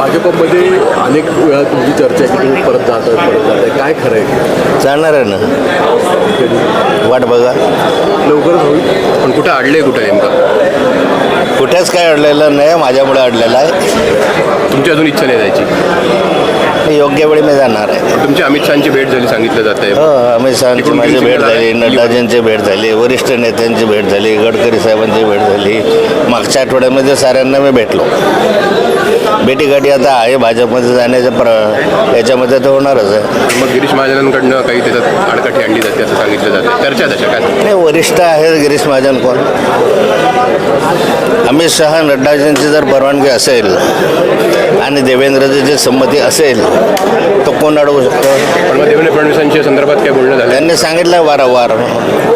भाजपमध्ये अनेक वेळा तुमची चर्चा आहे की तुम्ही परत जात आहे परत जात आहे काय खरं आहे चालणार आहे ना. वाट बघा. लवकरच होईल. पण कुठं अडले कुठं नेमकं? कुठेच काय अडलेलं नाही माझ्यामुळे अडलेलं आहे. तुमची अजून इच्छा नाही जायची. योग्य वेळी मी जाणार आहे. तुमची अमित शहाची भेट झाली सांगितलं जात आहे हो अमित शहाची माझी भेट झाली. नड्डाजींची भेट झाली वरिष्ठ नेत्यांची भेट झाली गडकरी साहेबांची भेट झाली. मागच्या आठवड्यामध्ये साऱ्यांना मी भेटलो. भेटीगाठी आता आहे भाजपमध्ये जाण्याच्या प्र याच्यामध्ये तर होणारच आहे. मग गिरीश महाजनांकडनं काही त्याच्यात आडकाठी आणली जाते असं सांगितलं जातं. चर्चा तशा काय? नाही वरिष्ठ आहेत गिरीश महाजन कोण? अमित शहा नड्डाजींची जर परवानगी असेल आणि देवेंद्रजीची संमती असेल तर कोण अडवू शकतो? देवेंद्र फडणवीसांच्या संदर्भात काय बोलणं झालं? त्यांनी सांगितलं वारंवार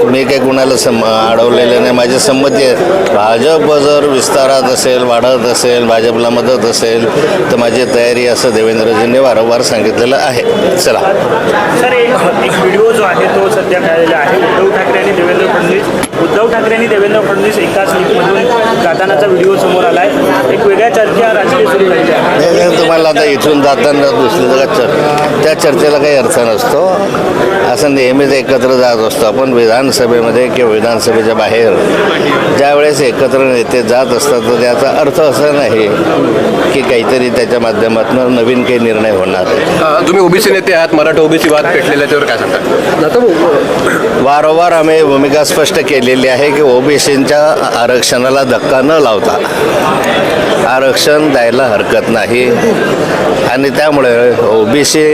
मी काही कुणाला सम अडवलेलं नाही. माझी संमती आहे. भाजप जर विस्तारात असेल वाढत असेल भाजपला मदत असेल तर माझी तयारी असं देवेंद्रजींनी वारंवार सांगितलेलं आहे. चला. सर एक व्हिडिओ जो आहे तो सध्या मिळालेला आहे. उद्धव ठाकरे आणि देवेंद्र फडणवीस. ठाकरे आणि देवेंद्र फडणवीस एकाच लिफ्टमधून जातानाचा व्हिडिओ समोर आलाय. एक वेगळ्या चर्चा राजकीय सुरू झाली आहे. तुम्हाला आता इथून जाताना दुसरी जगात चर त्या चर्चेला काही अर्थ नसतो. असं नेहमीच एकत्र जात असतो आपण विधानसभेमध्ये किंवा विधानसभेच्या बाहेर. ज्यावेळेस एकत्र नेते जात असतात तर त्याचा अर्थ असा नाही. की काहीतरी त्याच्या माध्यमातून नवीन काही निर्णय होणार आहे. तुम्ही ओबीसी नेते आहात मराठा ओबीसी वाद पेटलेला त्यावर काय सांगता? वारंवार आम्ही भूमिका स्पष्ट केलेली आहे की ओबीसींच्या आरक्षणाला धक्का न लावता आरक्षण द्यायला हरकत नाही. आणि त्यामुळे ओबीसी